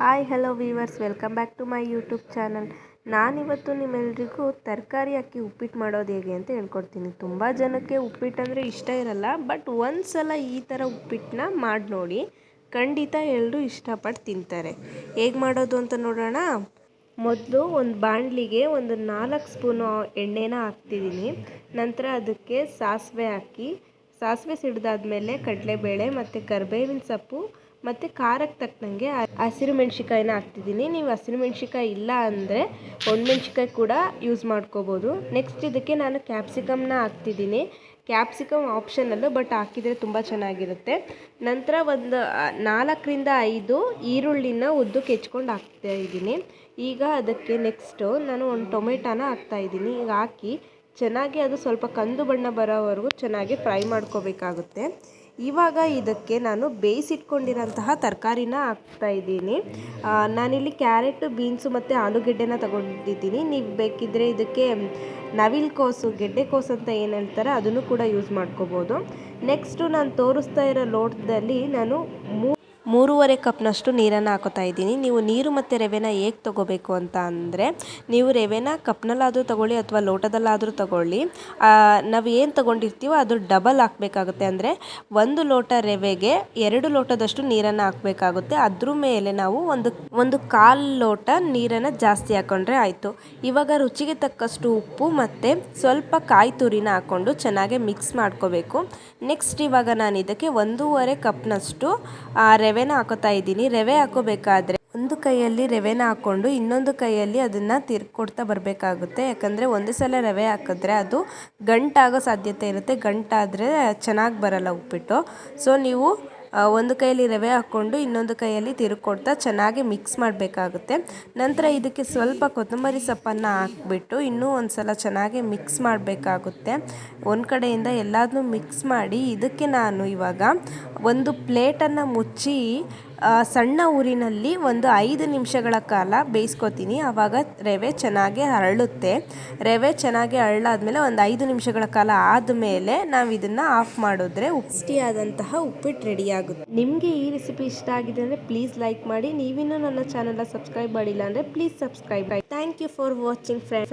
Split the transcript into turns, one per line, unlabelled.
Hi, hello viewers. Welcome back to my YouTube channel. ನಾನಿವತ್ತು ನಿಮ್ಮೆಲ್ರಿಗೂ ತರಕಾರಿ ಅಕ್ಕಿ ಉಪ್ಪಿಟ್ಟು ಮಾಡೋದು ಹೇಗೆ ಅಂತ ಹೇಳ್ಕೊಡ್ತೀನಿ. ತುಂಬ ಜನಕ್ಕೆ ಉಪ್ಪಿಟ್ಟು ಅಂದರೆ ಇಷ್ಟ ಇರಲ್ಲ, ಬಟ್ ಒಂದು ಸಲ ಈ ಥರ ಉಪ್ಪಿಟ್ಟನ್ನ ಮಾಡಿ ನೋಡಿ ಖಂಡಿತ ಎಲ್ಲರೂ ಇಷ್ಟಪಟ್ಟು ತಿಂತಾರೆ. ಹೇಗೆ ಮಾಡೋದು ಅಂತ ನೋಡೋಣ. ಮೊದಲು ಒಂದು ಬಾಣಲಿಗೆ ಒಂದು ನಾಲ್ಕು ಸ್ಪೂನು ಎಣ್ಣೆನ ಹಾಕ್ತಿದ್ದೀನಿ. ನಂತರ ಅದಕ್ಕೆ ಸಾಸಿವೆ ಹಾಕಿ, ಸಾಸಿವೆ ಸಿಡ್ದಾದ್ಮೇಲೆ ಕಡಲೆಬೇಳೆ ಮತ್ತು ಕರಿಬೇವಿನ ಸೊಪ್ಪು ಮತ್ತು ಖಾರಕ್ಕೆ ತಕ್ಕಂಗೆ ಹಸಿರು ಮೆಣ್ಸಿಕಾಯಿನ ಹಾಕ್ತಿದ್ದೀನಿ. ನೀವು ಹಸಿರು ಮೆಣ್ಸಿಕಾಯಿ ಇಲ್ಲ ಅಂದರೆ ಒಣಮೆಣ್ಸಿಕಾಯಿ ಕೂಡ ಯೂಸ್ ಮಾಡ್ಕೋಬೋದು. ನೆಕ್ಸ್ಟ್ ಇದಕ್ಕೆ ನಾನು ಕ್ಯಾಪ್ಸಿಕಮ್ನ ಹಾಕ್ತಿದ್ದೀನಿ. ಕ್ಯಾಪ್ಸಿಕಮ್ ಆಪ್ಷನಲ್ಲು ಬಟ್ ಹಾಕಿದರೆ ತುಂಬ ಚೆನ್ನಾಗಿರುತ್ತೆ. ನಂತರ ಒಂದು ನಾಲ್ಕರಿಂದ ಐದು ಈರುಳ್ಳಿನ ಉದ್ದು ಕೆಚ್ಕೊಂಡು ಹಾಕ್ತಾ ಇದ್ದೀನಿ. ಈಗ ಅದಕ್ಕೆ ನೆಕ್ಸ್ಟು ನಾನು ಒಂದು ಟೊಮೆಟೊನ ಹಾಕ್ತಾಯಿದ್ದೀನಿ ಈಗ ಹಾಕಿ ಚೆನ್ನಾಗಿ ಅದು ಸ್ವಲ್ಪ ಕಂದು ಬಣ್ಣ ಬರೋವರೆಗೂ ಚೆನ್ನಾಗಿ ಫ್ರೈ ಮಾಡ್ಕೋಬೇಕಾಗುತ್ತೆ. ಇವಾಗ ಇದಕ್ಕೆ ನಾನು ಬೇಯಿಸಿಟ್ಕೊಂಡಿರೋಂತಹ ತರಕಾರಿನ ಹಾಕ್ತಾ ಇದ್ದೀನಿ. ನಾನಿಲ್ಲಿ ಕ್ಯಾರೆಟ್, ಬೀನ್ಸು ಮತ್ತು ಆಲೂಗೆಡ್ಡೆನ ತಗೊಂಡಿದ್ದೀನಿ. ನೀವು ಬೇಕಿದ್ದರೆ ಇದಕ್ಕೆ ನವಿಲು ಕೋಸು ಗೆಡ್ಡೆಕೋಸು ಅಂತ ಏನು ಹೇಳ್ತಾರೆ ಅದನ್ನು ಕೂಡ ಯೂಸ್ ಮಾಡ್ಕೋಬೋದು. ನೆಕ್ಸ್ಟು ನಾನು ತೋರಿಸ್ತಾ ಇರೋ ಲೋಟದಲ್ಲಿ ನಾನು ಮೂ ಮೂರುವರೆ ಕಪ್ನಷ್ಟು ನೀರನ್ನು ಹಾಕೋತಾ ಇದ್ದೀನಿ. ನೀವು ನೀರು ಮತ್ತು ರವೆನ ಹೇಗೆ ತೊಗೋಬೇಕು ಅಂತ ಅಂದರೆ, ನೀವು ರವೆನ ಕಪ್ನಲ್ಲಾದರೂ ತೊಗೊಳ್ಳಿ ಅಥವಾ ಲೋಟದಲ್ಲಾದರೂ ತೊಗೊಳ್ಳಿ. ನಾವು ಏನು ತೊಗೊಂಡಿರ್ತೀವೋ ಅದು ಡಬಲ್ ಹಾಕಬೇಕಾಗುತ್ತೆ. ಅಂದರೆ ಒಂದು ಲೋಟ ರವೆಗೆ ಎರಡು ಲೋಟದಷ್ಟು ನೀರನ್ನು ಹಾಕಬೇಕಾಗುತ್ತೆ. ಅದ್ರ ಮೇಲೆ ನಾವು ಒಂದು ಒಂದು ಕಾಲು ಲೋಟ ನೀರನ್ನು ಜಾಸ್ತಿ ಹಾಕ್ಕೊಂಡ್ರೆ ಆಯಿತು. ಇವಾಗ ರುಚಿಗೆ ತಕ್ಕಷ್ಟು ಉಪ್ಪು ಮತ್ತು ಸ್ವಲ್ಪ ಕಾಯಿ ತುರಿನ ಹಾಕ್ಕೊಂಡು ಚೆನ್ನಾಗಿ ಮಿಕ್ಸ್ ಮಾಡ್ಕೋಬೇಕು. ನೆಕ್ಸ್ಟ್ ಇವಾಗ ನಾನು ಇದಕ್ಕೆ ಒಂದೂವರೆ ಕಪ್ನಷ್ಟು ರವೆನ ಹಾಕೋತಾ ಇದ್ದೀನಿ. ರವೆ ಹಾಕೋಬೇಕಾದ್ರೆ ಒಂದು ಕೈಯಲ್ಲಿ ರವೆನ ಹಾಕ್ಕೊಂಡು ಇನ್ನೊಂದು ಕೈಯಲ್ಲಿ ಅದನ್ನು ತಿರ್ಕೊಡ್ತಾ ಬರಬೇಕಾಗುತ್ತೆ. ಯಾಕಂದರೆ ಒಂದೇ ಸಲ ರವೆ ಹಾಕಿದ್ರೆ ಅದು ಗಂಟಾಗೋ ಸಾಧ್ಯತೆ ಇರುತ್ತೆ. ಗಂಟಾದರೆ ಚೆನ್ನಾಗಿ ಬರಲ್ಲ ಉಪ್ಪಿಟ್ಟು. ಸೊ ನೀವು ಒಂದು ಕೈಯಲ್ಲಿ ರವೆ ಹಾಕ್ಕೊಂಡು ಇನ್ನೊಂದು ಕೈಯಲ್ಲಿ ತಿರುಕೊಡ್ತಾ ಚೆನ್ನಾಗಿ ಮಿಕ್ಸ್ ಮಾಡಬೇಕಾಗುತ್ತೆ. ನಂತರ ಇದಕ್ಕೆ ಸ್ವಲ್ಪ ಕೊತ್ತಂಬರಿ ಸೊಪ್ಪನ್ನು ಹಾಕ್ಬಿಟ್ಟು ಇನ್ನೂ ಒಂದು ಸಲ ಚೆನ್ನಾಗಿ ಮಿಕ್ಸ್ ಮಾಡಬೇಕಾಗುತ್ತೆ. ಒಂದು ಕಡೆಯಿಂದ ಎಲ್ಲದನ್ನೂ ಮಿಕ್ಸ್ ಮಾಡಿ ಇದಕ್ಕೆ ನಾನು ಇವಾಗ ಒಂದು ಪ್ಲೇಟನ್ನು ಮುಚ್ಚಿ ಸಣ್ಣ ಊರಿನಲ್ಲಿ ಒಂದು ಐದು ನಿಮಿಷಗಳ ಕಾಲ ಬೇಯಿಸ್ಕೊತೀನಿ. ಆವಾಗ ರವೆ ಚೆನ್ನಾಗಿ ಅರಳುತ್ತೆ. ರವೆ ಚೆನ್ನಾಗಿ ಅರಳಾದ್ಮೇಲೆ ಒಂದು ಐದು ನಿಮಿಷಗಳ ಕಾಲ ಆದಮೇಲೆ ನಾವು ಇದನ್ನು ಆಫ್ ಮಾಡಿದ್ರೆ ಆದಂತಹ ಉಪ್ಪಿಟ್ಟು ರೆಡಿ ಆಗುತ್ತೆ. ನಿಮಗೆ ಈ ರೆಸಿಪಿ ಇಷ್ಟ ಆಗಿದೆ ಅಂದರೆ ಪ್ಲೀಸ್ ಲೈಕ್ ಮಾಡಿ. ನೀವಿನ್ನೂ ನನ್ನ ಚಾನಲ್ನ ಸಬ್ಸ್ಕ್ರೈಬ್ ಮಾಡಿಲ್ಲ ಅಂದರೆ please subscribe thank you for watching friends